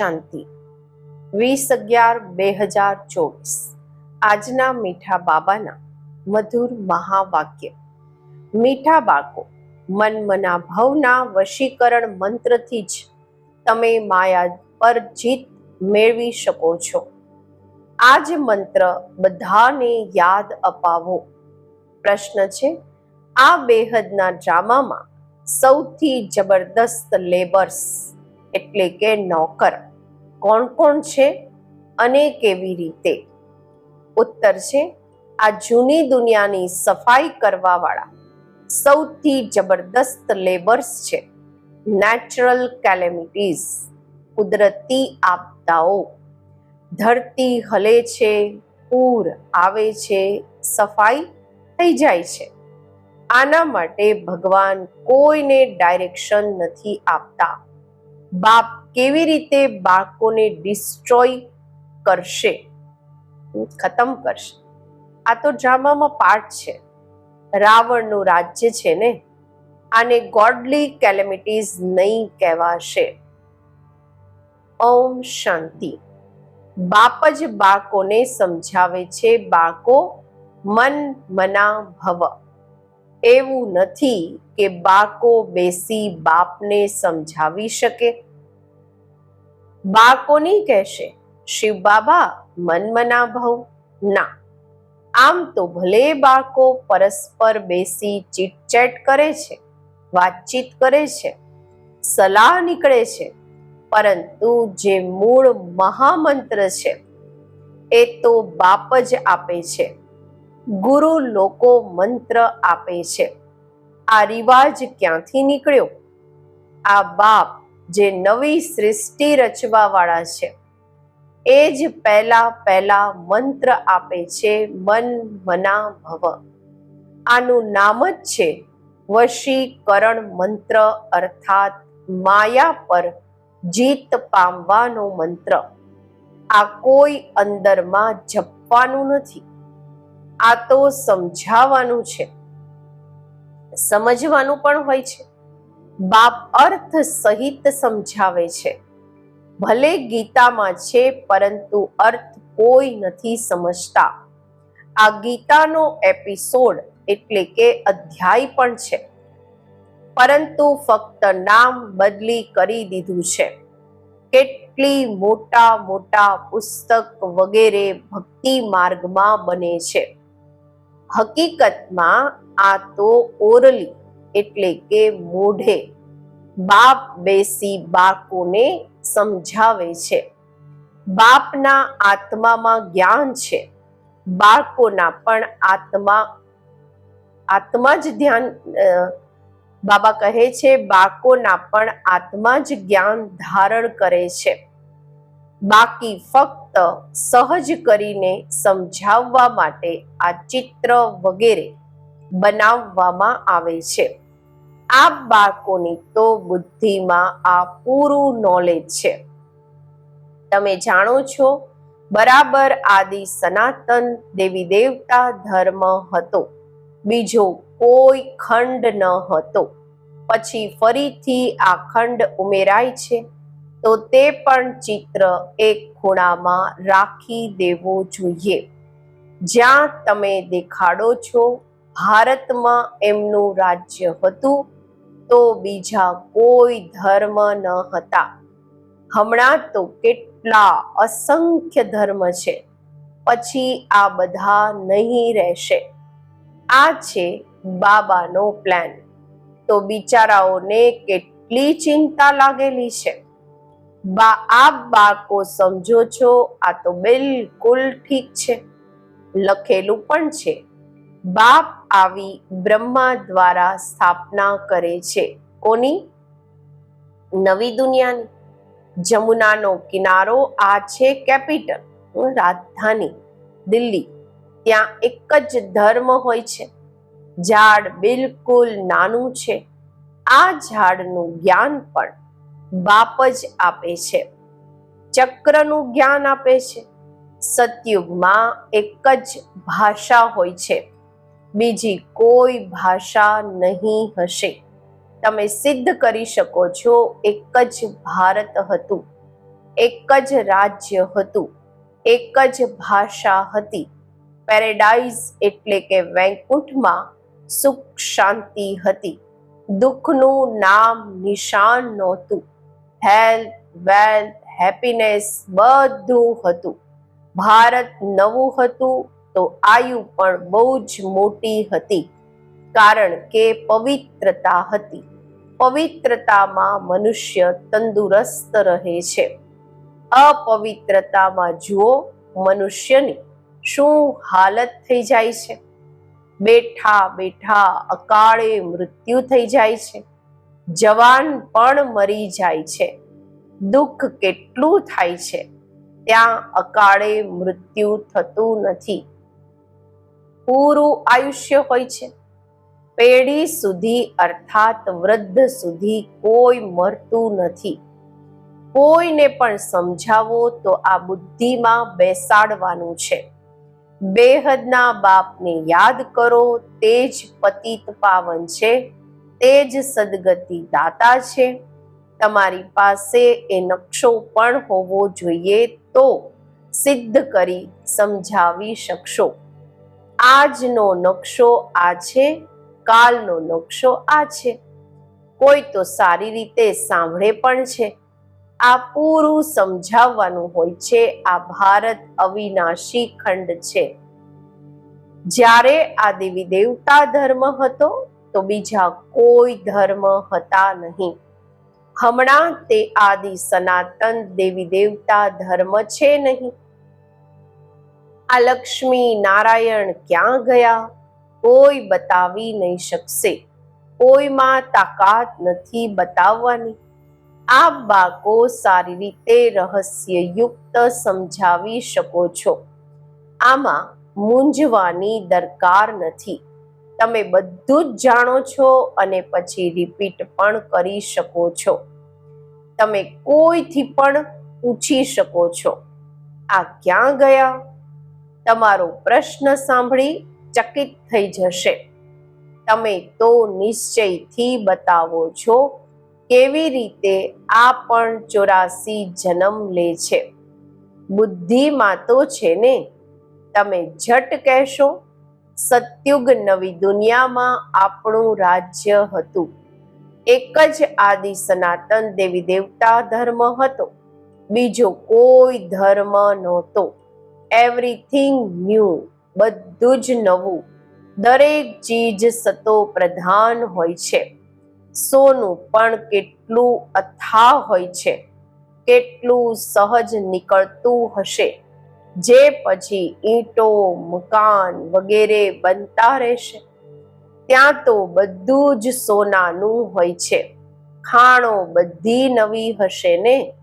શાંતિ. વીસ અગિયાર બે હજાર ચોવીસ. આજના મીઠા બાબાના મધુર મહાવાક્ય. મીઠા બાળકો મન મના ભવના વશીકરણ મંત્રથી જ તમે માયા પર જીત મેળવી શકો છો. આ જ મંત્ર બધાને યાદ અપાવો. પ્રશ્ન છે, આ બેહદના ડ્રામામાં સૌથી જબરદસ્ત લેબર્સ એટલે કે નોકર. કોણ કોણ છે અને કેવી રીતે? ઉત્તર છે, આ જૂની દુનિયાની સફાઈ કરવાવાળા સૌથી જબરદસ્ત લેબર્સ છે. નેચરલ કેલેમિટીઝ કુદરતી આપદાઓ. ધરતી હલે છે, પૂર આવે છે, સફાઈ થઈ જાય છે. આના માટે ભગવાન કોઈને ડાયરેક્શન નથી આપતા. બાપ કેવી રીતે બાળકોને ડિસ્ટ્રોય કરશે? ખતમ કરશે. આ તો ડ્રામામાં પાર્ટ છે. રાવણનું રાજ્ય છે ને? આને ગોડલી કેલેમિટીઝ નહીં કહેવાશે. ઓમ શાંતિ. બાપ જ બાળકોને સમજાવે છે, બાળકો, મન મના ભવ એવું નથી કે બાળકો બેસી બાપને સમજાવી શકે. બાળકોની કહેશે? શિવ બાબા મન મના ભવ ના. આમ તો ભલે બાળકો પરસ્પર બેસી ચીટચેટ કરે છે, વાતચીત કરે છે, સલાહ નીકળે છે, પરંતુ જે મૂળ મહામંત્ર છે, એ તો બાપ જ આપે છે. ગુરુ લોકો મંત્ર આપે છે. આ રિવાજ ક્યાંથી નીકળ્યો? આ બાપ જે નવી સૃષ્ટિ રચવા વાળા છે. એ જ પહેલા પહેલા મંત્ર આપે છે, મન મના ભવ. આનું નામ જ છે વશીકરણ મંત્ર, અર્થાત માયા પર જીત પામવાનો મંત્ર. આ કોઈ અંદરમાં જપવાનું નથી. આ તો સમજાવવાનું છે. સમજવાનું પણ હોય છે. બાપ અર્થ સહિત સમજાવે છે. ભલે ગીતામાં છે, પરંતુ અર્થ કોઈ નથી સમજતા. આ ગીતાનો એપિસોડ એટલે કે અધ્યાય પણ છે. પરંતુ ફક્ત નામ બદલી કરી દીધું છે. કેટલી મોટા મોટા પુસ્તક વગેરે ભક્તિ માર્ગમાં બને છે. હકીકતમાં આ તો ઓરલી એટલે કે મોઢે બાપ બેસી બાળકોને સમજાવે છે. બાપના આત્મામાં જ્ઞાન છે. બાળકોના પણ આત્મા આત્મા જ ધ્યાન બાબા કહે છે, બાળકોના પણ આત્મા જ જ્ઞાન ધારણ કરે છે. બાકી ફક્ત સહજ કરીને સમજાવવા માટે આ ચિત્ર વગેરે બનાવવામાં આવે છે. આ બાળકોની તો બુદ્ધિમાં આ પૂરું નોલેજ છે. તમે જાણો છો, બરાબર આદિ સનાતન દેવી દેવતા ધર્મ હતો. બીજો કોઈ ખંડ ન હતો. પછી ફરીથી આ ખંડ ઉમેરાય છે, તો તે પણ ચિત્ર એક ખૂણામાં રાખી દેવો જોઈએ. જ્યાં તમે દેખાડો છો ભારતમાં એમનું રાજ્ય હતું તો બીજા કોઈ ધર્મ ન હતા. હમણાં તો કેટલા અસંખ્ય ધર્મ છે. પછી આ બધા નહીં રહેશે. આ છે બાબાનો પ્લાન તો બિચારાઓને કેટલી ચિંતા લાગેલી છે. બા, આપ બાળકો સમજો છો, આ તો બિલકુલ ઠીક છે. લખેલું પણ છે. બાપ આવી બ્રહ્મા દ્વારા સ્થાપના કરે છે. કોની? નવી દુનિયાની. જમુનાનો કિનારો આ છે કેપિટલ રાજધાની, દિલ્હી. ત્યાં એક જ ધર્મ હોય છે. ઝાડ બિલકુલ નાનું છે. આ ઝાડનું જ્ઞાન પણ બાપ જ આપે છે. ચક્રનું જ્ઞાન આપે છે. સતયુગમાં એક જ ભાષા હોય છે. બીજી કોઈ ભાષા નહીં હશે. તમે સિદ્ધ કરી શકો છો, એક જ ભારત હતું, એક જ રાજ્ય હતું, એક જ ભાષા હતી. પેરેડાઇઝ એટલે કે વૈકુંઠમાં સુખ શાંતિ હતી. દુઃખનું નામ નિશાન નહોતું. હેલ્થ વેલ્થ હેપીનેસ બધું હતું. ભારત નવું હતું તો આયુ પણ બહુ જ મોટી હતી. કારણ કે પવિત્રતા હતી. પવિત્રતામાં મનુષ્ય તંદુરસ્ત રહે છે. અપવિત્રતામાં જુઓ, મનુષ્યની શું હાલત થઈ જાય છે? બેઠા બેઠા અકાળે મૃત્યુ થઈ જાય છે. જવાન પણ મરી જાય છે. દુઃખ કેટલું થાય છે? ત્યાં અકાળે મૃત્યુ થતું નથી. પૂરું આયુષ્ય હોય છે. પેઢી સુધી અર્થાત વૃદ્ધ સુધી કોઈ મરતું નથી. કોઈને પણ સમજાવો તો આ બુદ્ધિમાં બેસાડવાનું છે. બેહદના બાપને યાદ કરો, તે જ પતિત પાવન છે, તે જ સદગતિ દાતા છે. તમારી પાસે એ નકશો પણ હોવો જોઈએ તો સિદ્ધ કરી સમજાવી શકશો. આજનો નકશો આ છે, કાલનો નકશો આ છે. કોઈ તો સારી રીતે સાંભળે પણ છે. આ પૂરું સમજાવવાનું હોય છે, આ ભારત અવિનાશી ખંડ છે. જ્યારે આ દેવી દેવતા ધર્મ હતો, તો બીજા કોઈ ધર્મ હતા નહીં. હમણાં તે આદિ સનાતન દેવી દેવતા ધર્મ છે નહીં. આ લક્ષ્મી નારાયણ ક્યાં ગયા? કોઈ બતાવી નહીં શકશે. કોઈમાં તાકાત નથી બતાવવાની. આપ બાકો સારી રીતે રહસ્યયુક્ત સમજાવી શકો છો. આમાં મૂંઝવાની દરકાર નથી. તમે બધું જ જાણો છો અને પછી રિપીટ પણ કરી શકો છો. તમે કોઈથી પણ પૂછી શકો છો. આ ક્યાં ગયા? તમારો પ્રશ્ન સાંભળી ચકિત થઈ જશે. તમે તો નિશ્ચયથી બતાવો છો કેવી રીતે આ પણ ચોરાસી જન્મ લે છે. બુદ્ધિમાં તો છે ને, તમે જટ કહેશો, સત્યુગ નવી દુનિયામાં આપણું રાજ્ય હતું. એક જ આદિ સનાતન દેવી દેવતા ધર્મ હતો, બીજો કોઈ ધર્મ નહોતો. એવરીથિંગ ન્યૂ બધું જ નવું. દરેક ચીજ સતો પ્રધાન હોય છે. સોનું પણ કેટલું અથાહ હોય છે. કેટલું સહજ નીકળતું હશે. જે પછી ઈંટો, મકાન વગેરે બનતા રહેશે. ત્યાં તો બધું જ સોનાનું હોય છે. ખાણો બધી નવી હશે ને?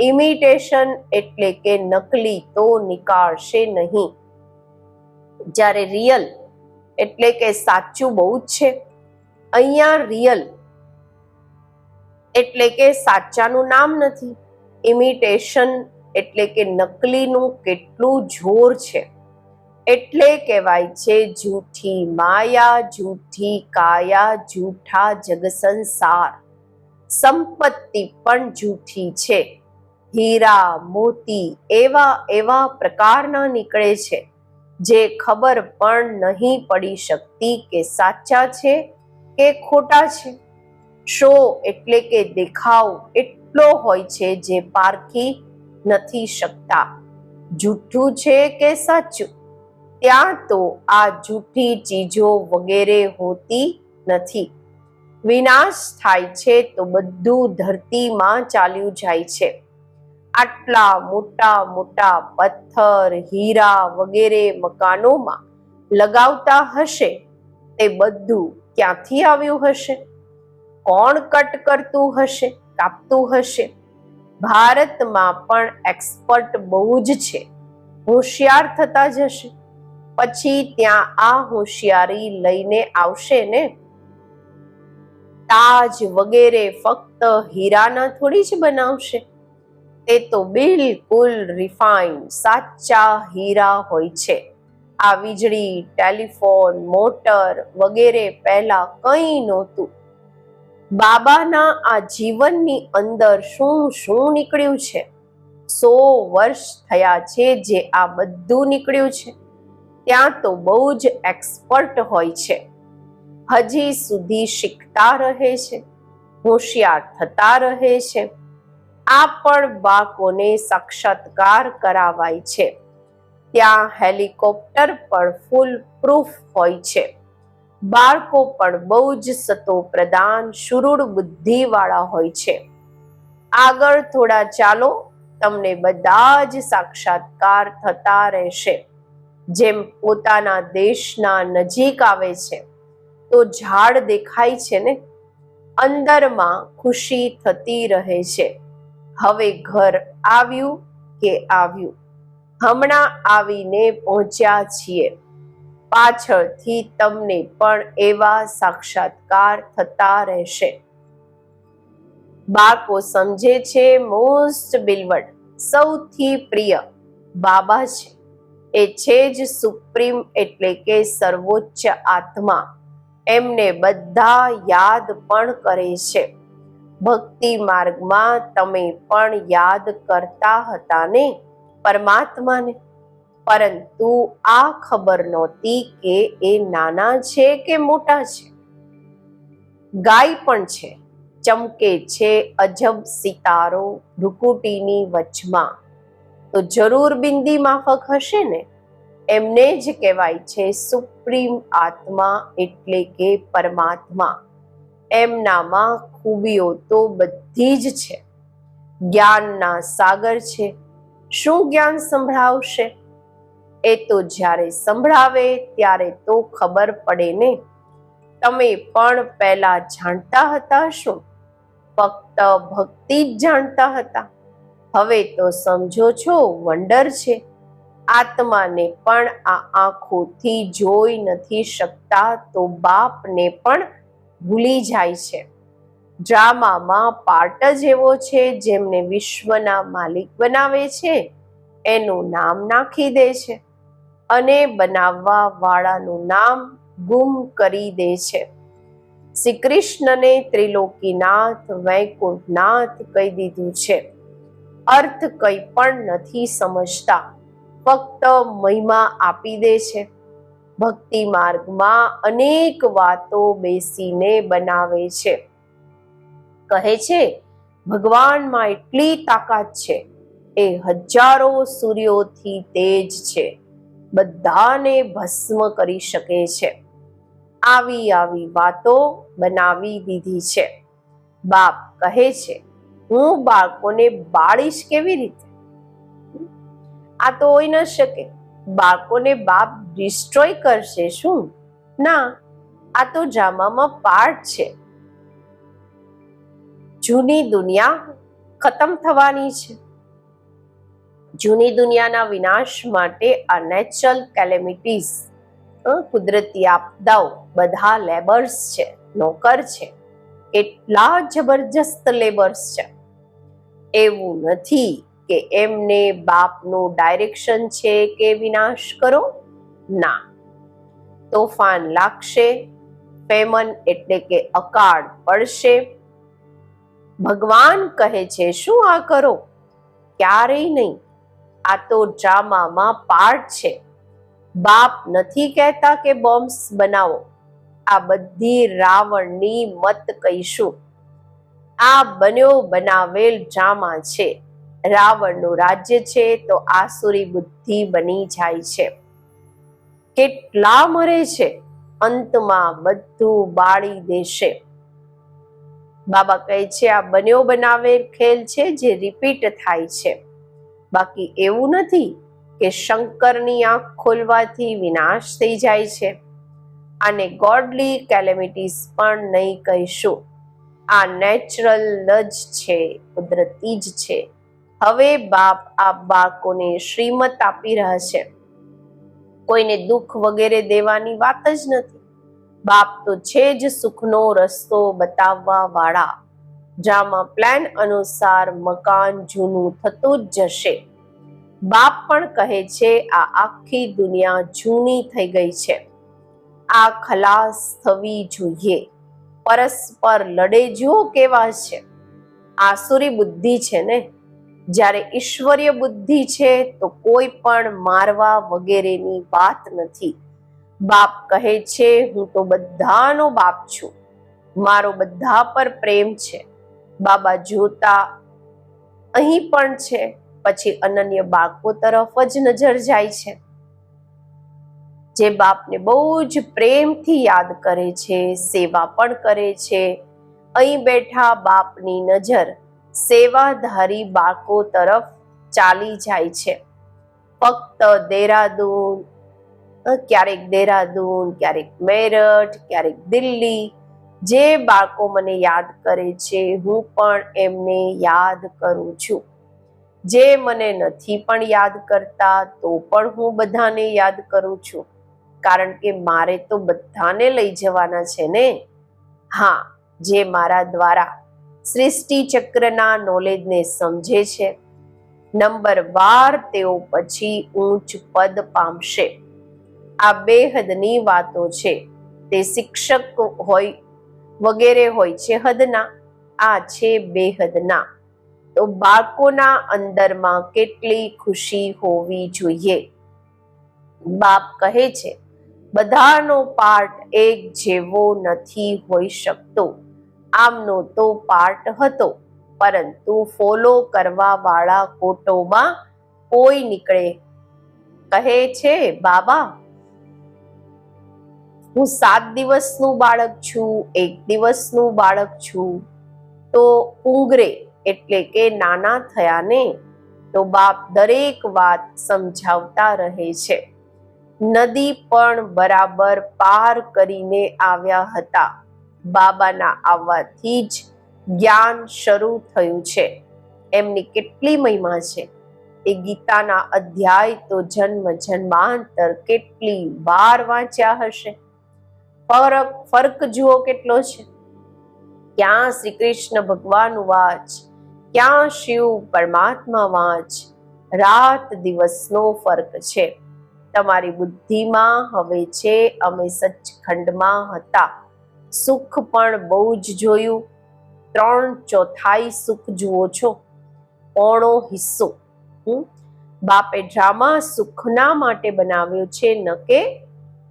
ઇમિટેશન એટલે કે નકલી તો નીકાળશે નહીં. જ્યારે રિયલ એટલે કે સાચું બહુ જ છે. અહીંયા રિયલ એટલે કે સાચાનું નામ નથી. ઇમિટેશન એટલે કે નકલીનું કેટલું જોર છે. એટલે કહેવાય છે જૂઠી માયા, જૂઠી કાયા, જૂઠા જગસંસાર. સંપત્તિ પણ જૂઠી છે. હીરા, મોતી એવા એવા પ્રકારના નીકળે છે જે ખબર પણ નહીં પડી શકતી કે સાચા છે કે ખોટા છે. શો એટલે કે દેખાવ એટલો હોય છે જે પારખી નથી શકતા. જૂઠું છે કે સાચું? ત્યાં તો આ જૂઠી ચીજો વગેરે હોતી નથી. વિનાશ થાય છે તો બધું ધરતીમાં ચાલ્યું જાય છે. આટલા મોટા મોટા પથ્થર, હીરા વગેરે મકાનોમાં લગાવતા હશે, તે બધું ક્યાંથી આવ્યું હશે? કોણ કટ કરતું હશે, કાપતું હશે? ભારતમાં પણ એક્સપર્ટ બહુ જ છે. હોશિયાર થતા જશે પછી ત્યાં આ હોશિયારી લઈને આવશે ને? તાજ વગેરે ફક્ત હીરાના થોડી જ બનાવશે. તે તો બિલકુલ રિફાઇન સાચા હીરા હોય છે. આ વીજળી, ટેલિફોન, મોટર વગેરે પહેલા કંઈ નહોતું. બાબાના આ જીવનની અંદર શું શું નીકળ્યું છે? સો વર્ષ થયા છે જે આ બધું નીકળ્યું છે. ત્યાં તો બહુ જ એક્સપર્ટ હોય છે. હજી સુધી શીખતા રહે છે. હોશિયાર થતા રહે છે. આ પણ બાળકોને સાક્ષાત્કાર કરાવાય છે. ત્યાં હેલિકોપ્ટર પણ ફૂલ પ્રૂફ હોય છે. બાળકો પણ બહુ જ સતો પ્રદાન શુરુડ બુદ્ધિ વાળા હોય છે. આગળ થોડા ચાલો, તમને બધા જ સાક્ષાત્કાર થતા રહેશે. જેમ પોતાના દેશના નજીક આવે છે, તો ઝાડ દેખાય છે ને? અંદરમાં ખુશી થતી રહે છે. હવે ઘર આવ્યું કે આવ્યું? હમણાં આવીને પહોંચ્યા છીએ. પાછળથી તમને પણ એવા સાક્ષાત્કાર થતા રહેશે. બાળકો સમજે છે મોસ્ટ બિલવડ સૌથી પ્રિય બાબા છે. એ છે જ સુપ્રીમ એટલે કે સર્વોચ્ચ આત્મા. એમને બધા યાદ પણ કરે છે. ભક્તિ માર્ગમાં તમે પણ યાદ કરતા હતા ને? પરમાત્માને. પરંતુ આ ખબર નહોતી કે એ નાના છે કે મોટા છે? ગાય પણ છે, ચમકે છે અજબ સિતારો ભ્રુકુટીની વચમાં. તો જરૂર બિંદી માફક હશે ને? એમને જ કહેવાય છે સુપ્રીમ આત્મા એટલે કે પરમાત્મા. એમનામાં ખૂબીઓ તો બધી જ છે. જ્ઞાનના સાગર છે. શું જ્ઞાન સંભળાવશે? એ તો જ્યારે સંભળાવે ત્યારે તો ખબર પડે ને. તમે પણ પહેલા જાણતા હતા શું ફક્ત ભક્તિ જ જાણતા હતા. હવે તો સમજો છો, વંડર છે. આત્માને પણ આ આંખોથી જોઈ નથી શકતા તો બાપને પણ ભૂલી જાય છે. ડ્રામામાં પાર્ટ જ એવો છે જેમને વિશ્વના માલિક બનાવે છે, એનું નામ નાખી દે છે અને બનાવવા વાળાનું નામ ગુમ કરી દે છે. શ્રી કૃષ્ણને ત્રિલોકીનાથ, વૈકુંઠનાથ કહી દીધું છે. અર્થ કંઈ પણ નથી સમજતા. ફક્ત મહિમા આપી દે છે. ભક્તિ માર્ગમાં અનેક વાતો બેસીને બનાવે છે. કહે છે, ભગવાનમાં એટલી તાકાત છે. એ હજારો સૂર્યોથી તેજ છે. બધાને ભસ્મ કરી શકે છે. આવી આવી વાતો બનાવી દીધી છે. બાપ કહે છે, હું બાળકોને બાળીશ કેવી રીતે? આ તો હોઈ ન શકે. બાળકોને બાપ ડિસ્ટ્રોય કરશે શું? ના, આ તો ડ્રામામાં પાર્ટ છે. જૂની દુનિયા ખતમ થવાની છે. જૂની દુનિયાના વિનાશ માટે આ નેચરલ કેલેમિટીઝ કુદરતી આપદાઓ બધા લેબર્સ છે, નોકર છે. એટલા જબરજસ્ત લેબર્સ છે. એવું નથી. કે એમને બાપનું ડાયરેક્શન છે કે વિનાશ કરો? ના. તોફાન લાગશે, ફેમન એટલે કે અકાળ પડશે. ભગવાન કહે છે, શું આ કરો? ક્યારેય નહીં. આ તો ડ્રામામાં પાર્ટ છે. બાપ નથી કહેતા કે બોમ્બ્સ બનાવો. આ બધી રાવણની મત કહીશું. આ બન્યો બનાવેલ ડ્રામા છે. રાવણનું રાજ્ય છે, તો આસુરી બુદ્ધિ બની જાય છે. કેટલા મરે છે, અંતમાં બધું બાળી દેશે. બાબા કહે છે, આ બન્યો બનાવેલ ખેલ છે, જે રિપીટ થાય છે. બાકી એવું નથી કે શંકરની આંખ ખોલવાથી વિનાશ થઈ જાય છે. આને ગોડલી કેલેમિટીસ પણ નહીં કહીશું. આ નેચરલ જ છે, કુદરતી જ છે. હવે બાપ આ બાળકોને શ્રીમત આપી રહ્યા છે. કોઈને દુઃખ વગેરે દેવાની વાત જ નથી. બાપ તો છે જ સુખનો રસ્તો બતાવવા વાળા જામાં પ્લાન અનુસાર મકાન જૂનું થતું જ જશે. બાપ પણ કહે છે, આ આખી દુનિયા જૂની થઈ ગઈ છે. આ ખલાસ થવી જોઈએ. પરસ્પર લડે જુઓ કેવા છે. આસુરી બુદ્ધિ છે ને? જ્યારે ઈશ્વરીય બુદ્ધિ છે તો કોઈ પણ મારવા વગેરેની વાત નથી. બાપ કહે છે, હું તો બધાનો બાપ છું. મારો બધા પર પ્રેમ છે. બાબા જોતા અહીં પણ છે. પછી અનન્ય બાળકો તરફ જ નજર જાય છે. જે બાપને બહુ જ પ્રેમથી યાદ કરે છે, સેવા પણ કરે છે, અહીં બેઠા બાપની નજર સેવાધારી બાળકો તરફ ચાલી જાય છે. ફક્ત દેરાદૂન ક્યારેક દેરાદૂન ક્યારેક મેરઠ, ક્યારેક દિલ્હી, જે બાળકો મને યાદ કરે છે, હું પણ એમને યાદ કરું છું. જે મને નથી પણ યાદ કરતા, તો પણ હું બધાને યાદ કરું છું. કારણ કે મારે તો બધાને લઈ જવાના છે ને? હા, જે મારા દ્વારા સૃષ્ટિ ચક્રના નોલેજને સમજે છે. નંબર વાર તેઓ પછી ઊંચ પદ પામશે. આ બેહદની વાતો છે. તે શિક્ષક હોય વગેરે હોય છે હદના. આ છે બેહદના તો બાળકોના અંદરમાં કેટલી ખુશી હોવી જોઈએ? બાપ કહે છે, બધાનો પાર્ટ એક જેવો નથી હોઈ શકતો. આમનો તો પાર્ટ હતો. પરંતુ ફોલો કરવા વાળા ફોટોમાં કોઈ નીકળે. કહે છે, બાબા, હું સાત દિવસનું બાળક છું, એક દિવસનું બાળક છું. તો ઉંગરે એટલે કે નાના થયાને તો બાપ દરેક વાત સમજાવતા રહે છે. નદી પણ બરાબર પાર કરીને આવ્યા હતા. બાબાના આવવાથી જ જ્ઞાન શરૂ થયું છે. એમની કેટલી મહિમા છે. એ ગીતાના અધ્યાય તો જન્મ જન્માંતર કેટલી વાર વાંચ્યા હશે. ફરક, ફર્ક જુઓ કેટલો છે. ક્યાં શ્રી કૃષ્ણ ભગવાન વાચ, ક્યાં શિવ પરમાત્મા વાંચ, રાત દિવસનો ફરક છે. તમારી બુદ્ધિમાં હવે છે, અમે સચખંડમાં હતા. સુખ પણ બહુ જ જોયું. ત્રણ ચોથાઈ સુખ જુઓ છો, પોણો હિસ્સો. બાપે ડ્રામા સુખના માટે બનાવ્યો છે, ન કે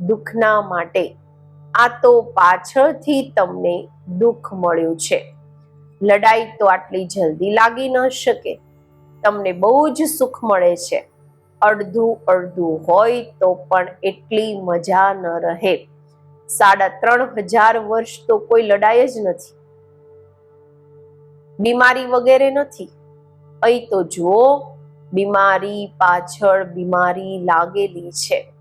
દુઃખના માટે. આ તો પાછળથી તમને દુઃખ મળ્યું છે. લડાઈ તો આટલી જલ્દી લાગી ન શકે. તમને બહુ જ સુખ મળે છે. અડધું અડધું હોય તો પણ એટલી મજા ન રહે. સાડા ત્રણ હજાર વર્ષ તો કોઈ લડાઈ જ નથી. બીમારી વગેરે નથી. અહીં તો જુઓ, બીમારી પાછળ બીમારી લાગેલી છે.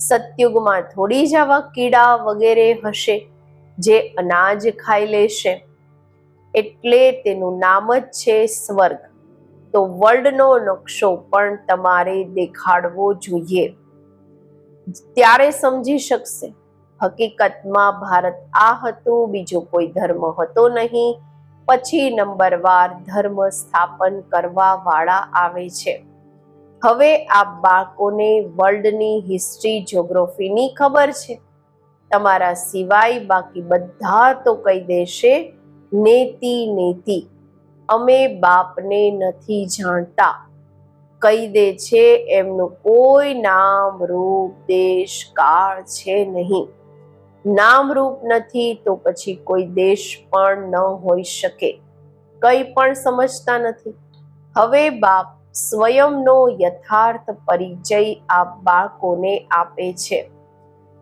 સતયુગમાં થોડી જ આવા કીડા વગેરે હશે જે અનાજ ખાઈ લેશે. એટલે તેનું નામ જ છે સ્વર્ગ. તો વર્લ્ડનો નકશો પણ તમારે દેખાડવો જોઈએ. ત્યારે સમજી શકશે. હકીકતમાં ભારત આ હતું, બીજો કોઈ ધર્મ હતો નહીં. પછી નંબરવાર ધર્મ સ્થાપન કરવા વાળા આવે છે. હવે આ બાળકોને વર્લ્ડની હિસ્ટ્રી, જ્યોગ્રાફીની ખબર છે. તમારા સિવાય બાકી બધા તો કહી દેશે, નેતિ નેતિ, અમે બાપને નથી જાણતા. કહી દે છે, એમનું કોઈ નામ, રૂપ, દેશ, કાળ છે નહીં. નામ રૂપ નથી તો પછી કોઈ દેશ પણ ન હોઈ શકે. કંઈ પણ સમજતા નથી. હવે બાપ સ્વયંનો યથાર્થ પરિચય આ બાળકોને આપે છે.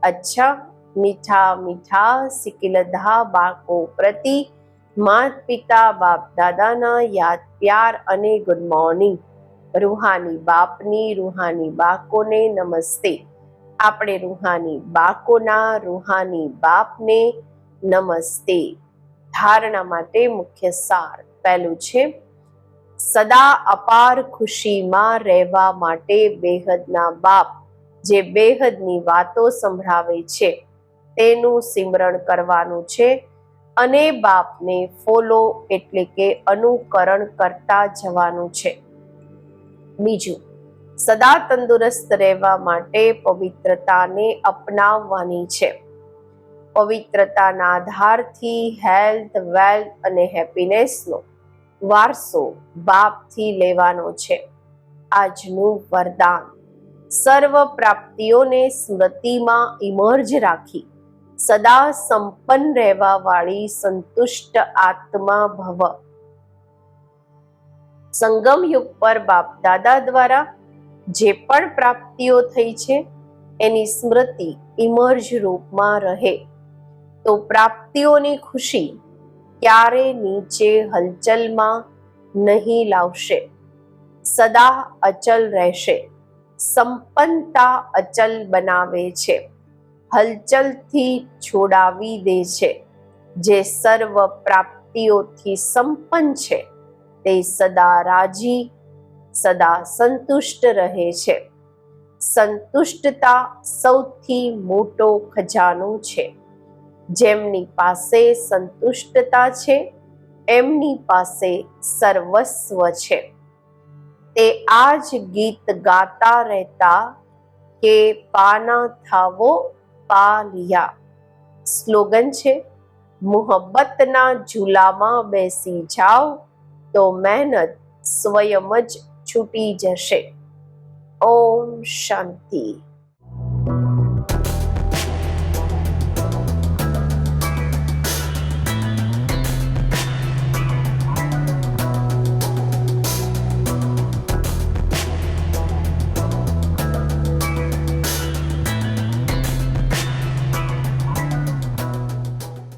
અચ્છા, મીઠા મીઠા સિકિલધા બાળકો પ્રતિ માત પિતા બાપ દાદાના યાદ, પ્યાર અને ગુડ મોર્નિંગ. રૂહાની બાપની, રૂહાની બાળકોને નમસ્તે. આપણે રૂહાની બાકોના, રૂહાની બાપને નમસ્તે. ધારણા માટે મુખ્ય સાર પહેલું છે, સદા અપાર ખુશીમાં રહેવા માટે બેહદના બાપ, જે બેહદની વાતો સંભળાવે છે, તેનું સિમરણ કરવાનું છે અને બાપને ફોલો એટલે કે અનુકરણ કરતા જવાનું છે. બીજું સદા તંદુરસ્ત રહેવા માટે પવિત્રતાને અપનાવવાની છે. પવિત્રતાના આધારથી હેલ્થ, વેલ્થ અને હેપીનેસનો વારસો બાપથી લેવાનો છે. આજનું વરદાન. સર્વ પ્રાપ્તિઓને સ્મૃતિમાં ઇમર્જ રાખી સદા સંપન્ન રહેવા વાળી સંતુષ્ટ આત્મા ભવ. સંગમ યુગ પર બાપ દાદા દ્વારા જે પણ પ્રાપ્તિઓ થઈ છે, એની સ્મૃતિ ઇમર્જ રૂપમાં રહે. તો પ્રાપ્તિઓની ખુશી ક્યારે નીચે હલચલમાં નહીં લાવશે. સદા અચલ રહેશે. સંપન્નતા અચલ બનાવે છે. હલચલથી છોડાવી દે છે. જે સર્વ પ્રાપ્તિઓથી સંપન્ન છે, તે સદા રાજી સદા સંતુષ્ટ રહે છે. સંતુષ્ટતા સૌથી મોટો ખજાનો છે. જેમની પાસે સંતુષ્ટતા છે, એમની પાસે સર્વસ્વ છે. તે આ ગીત ગાતા રહેતા કે પાના થાવો પાલિયા. સ્લોગન છે, મોહબ્બતના ઝૂલામાં બેસી જાઓ તો મહેનત સ્વયં જ છૂટી જશે ઓમ શાંતિ